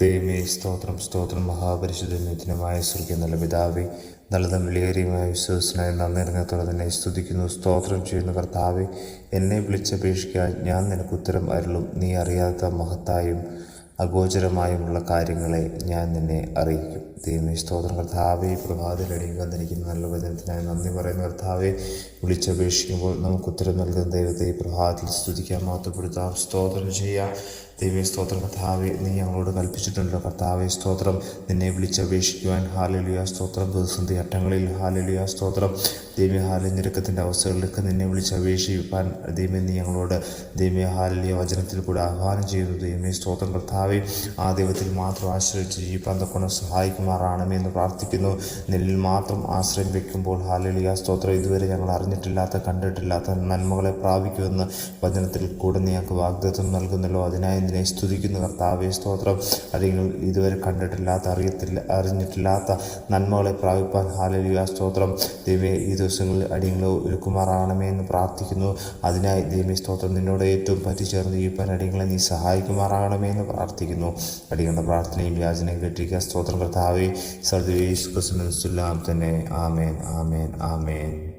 ദൈവമേ സ്തോത്രം സ്തോത്രം. മഹാപരിശുദ്ധ നിത്യനുമായ സ്വർഗീയ നല്ല പിതാവേ നല്ലതും വിലയേറിയുമായ വിശ്വസനായി നന്ദി നിറഞ്ഞത്തോടെ തന്നെ സ്തുതിക്കുന്നു സ്തോത്രം ചെയ്യുന്ന. കർത്താവെ എന്നെ വിളിച്ചപേക്ഷിക്കാൻ ഞാൻ നിനക്ക് ഉത്തരം അരുളും. നീ അറിയാത്ത മഹത്തായും അഗോചരമായുമുള്ള കാര്യങ്ങളെ ഞാൻ നിന്നെ അറിയിക്കും. ദൈവമേ സ്തോത്രം. കർത്താവെ ഈ പ്രഭാതത്തിലടിയും വന്നിരിക്കുന്ന നല്ല വചനത്തിനായി നന്ദി പറയുന്ന. കർത്താവെ വിളിച്ചപേക്ഷിക്കുമ്പോൾ നമുക്ക് ഉത്തരം നൽകുന്ന ദൈവത്തെ പ്രഭാതത്തിൽ സ്തുതിക്കാൻ മാത്രപ്പെടുത്താം സ്തോത്രം ചെയ്യാം ദൈവേ സ്തോത്രം. കർത്താവെ നീ ഞങ്ങളോട് കൽപ്പിച്ചിട്ടുണ്ടല്ലോ. കർത്താവെ സ്തോത്രം. നിന്നെ വിളിച്ചപേക്ഷിക്കുവാൻ ഹാലലിയ സ്തോത്രം. പ്രതിസന്ധി ഘട്ടങ്ങളിൽ ഹാലലിയ സ്തോത്രം. ദൈവ ഹാല ഞെരുക്കത്തിന്റെ അവസ്ഥകളിലേക്ക് നിന്നെ വിളിച്ചപേക്ഷിക്കാൻ ദൈവമേ നീ ഞങ്ങളോട് ദൈവ ഹാലലിയ വചനത്തിൽ കൂടെ ആഹ്വാനം ചെയ്യുന്നു. ദൈവമേ സ്തോത്രം. കർത്താവെ ആ ദൈവത്തിൽ മാത്രം ആശ്രയിച്ച് ജീവിപ്പാൻ തൊക്കെ സഹായിക്കുമാറാണമേ എന്ന് പ്രാർത്ഥിക്കുന്നു. നെല്ലിൽ മാത്രം ആശ്രയം വയ്ക്കുമ്പോൾ ഹാലലിയ സ്തോത്രം. ഇതുവരെ ഞങ്ങൾ അറിഞ്ഞിട്ടില്ലാത്ത കണ്ടിട്ടില്ലാത്ത നന്മകളെ പ്രാപിക്കുമെന്ന് വചനത്തിൽ കൂടെ നീ ഞങ്ങൾക്ക് വാഗ്ദത്വം നൽകുന്നല്ലോ. അതിനായി നിന്നെ സ്തുതിക്കുന്ന കർത്താവെ സ്തോത്രം. അല്ലെങ്കിൽ ഇതുവരെ കണ്ടിട്ടില്ലാത്ത അറിയത്തില്ല അറിഞ്ഞിട്ടില്ലാത്ത നന്മകളെ പ്രാപിപ്പാൻ ഹാലലിയ സ്തോത്രം. ദൈവമേ ഈ ദിവസങ്ങളിൽ അടിയങ്ങൾ ഒരുക്കുമാറാണമേ എന്ന് പ്രാർത്ഥിക്കുന്നു. അതിനായി ദൈവമേ സ്തോത്രം. നിന്നോട് ഏറ്റവും പറ്റിച്ചേർന്ന് ജീവിപ്പാൻ അടിയങ്ങളെ നീ സഹായിക്കുമാറാകണമേ എന്ന് പ്രാർത്ഥിക്കുന്നു. അടിയങ്ങളുടെ പ്രാർത്ഥനയും യാചനയും കേട്ടിരിക്കുക. സ്തോത്രം കർത്താവെ സർദേവീസ് ക്രിസ്തുല്ലാം തന്നെ. ആമേൻ ആമേൻ ആമേൻ.